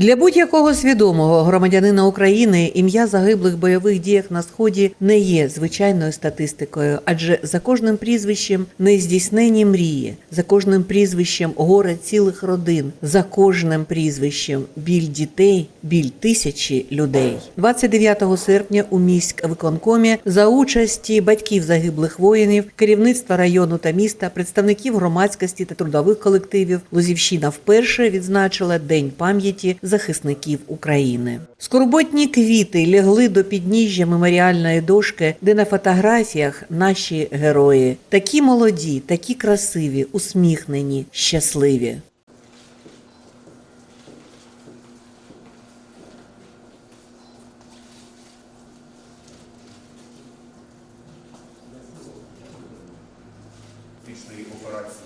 Для будь-якого свідомого громадянина України ім'я загиблих бойових діях на сході не є звичайною статистикою, адже за кожним прізвищем нездійснені мрії, за кожним прізвищем горе цілих родин, за кожним прізвищем біль дітей, біль тисячі людей. 29 серпня у міськ виконкомі за участі батьків загиблих воїнів, керівництва району та міста, представників громадськості та трудових колективів Лозівщина вперше відзначила День пам'яті захисників України. Скорботні квіти лягли до підніжжя меморіальної дошки, де на фотографіях наші герої такі молоді, такі красиві, усміхнені, щасливі. операції.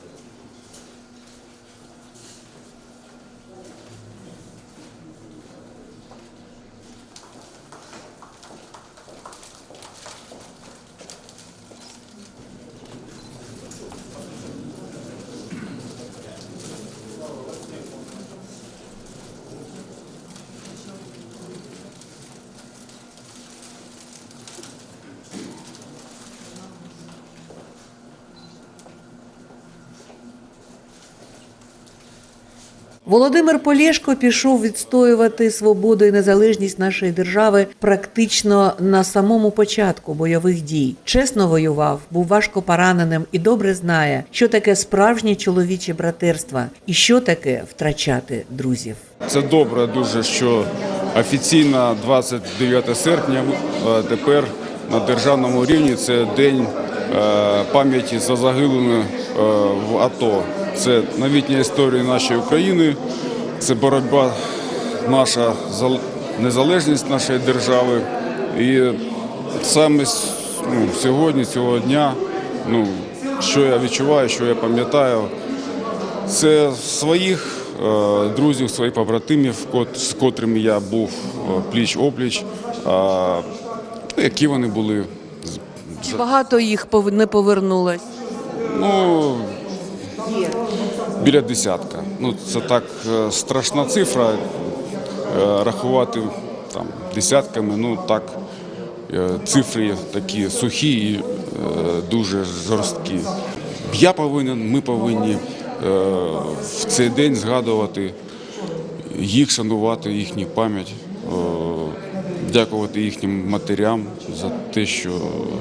Володимир Полєшко пішов відстоювати свободу і незалежність нашої держави практично на самому початку бойових дій. Чесно воював, був важко пораненим і добре знає, що таке справжнє чоловіче братерство і що таке втрачати друзів. Це добре дуже, що офіційно 29 серпня е, тепер на державному рівні це день е, пам'яті за загиблими е, в АТО. Це новітня історія нашої України, це боротьба наша за незалежність нашої держави. І саме ну, сьогодні, цього дня, ну, що я відчуваю, що я пам'ятаю, це своїх е, друзів, своїх побратимів, кот- з котрими я був пліч опліч, а, ну, які вони були. Чи багато їх не повернулось? Ну, біля десятка. Ну, це так е, страшна цифра. е, Рахувати там десятками, ну так, е, цифри такі сухі і дуже жорсткі. Я повинен, ми повинні в цей день згадувати їх, шанувати їхню пам'ять, дякувати їхнім матерям за те, що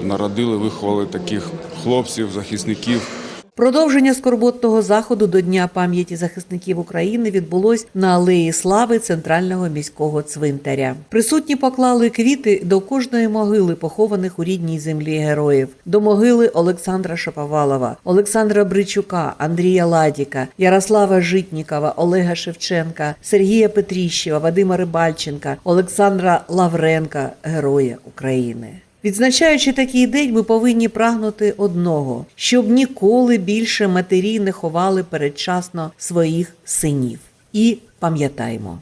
народили, виховали таких хлопців, захисників. Продовження скорботного заходу до Дня пам'яті захисників України відбулось на алеї Слави центрального міського цвинтаря. Присутні поклали квіти до кожної могили, похованих у рідній землі героїв, до могили Олександра Шаповалова, Олександра Бричука, Андрія Ладіка, Ярослава Житнікова, Олега Шевченка, Сергія Петріщева, Вадима Рибальченка, Олександра Лавренка, Героя України. Відзначаючи такий день, ми повинні прагнути одного, щоб ніколи більше матері не ховали передчасно своїх синів. І пам'ятаймо,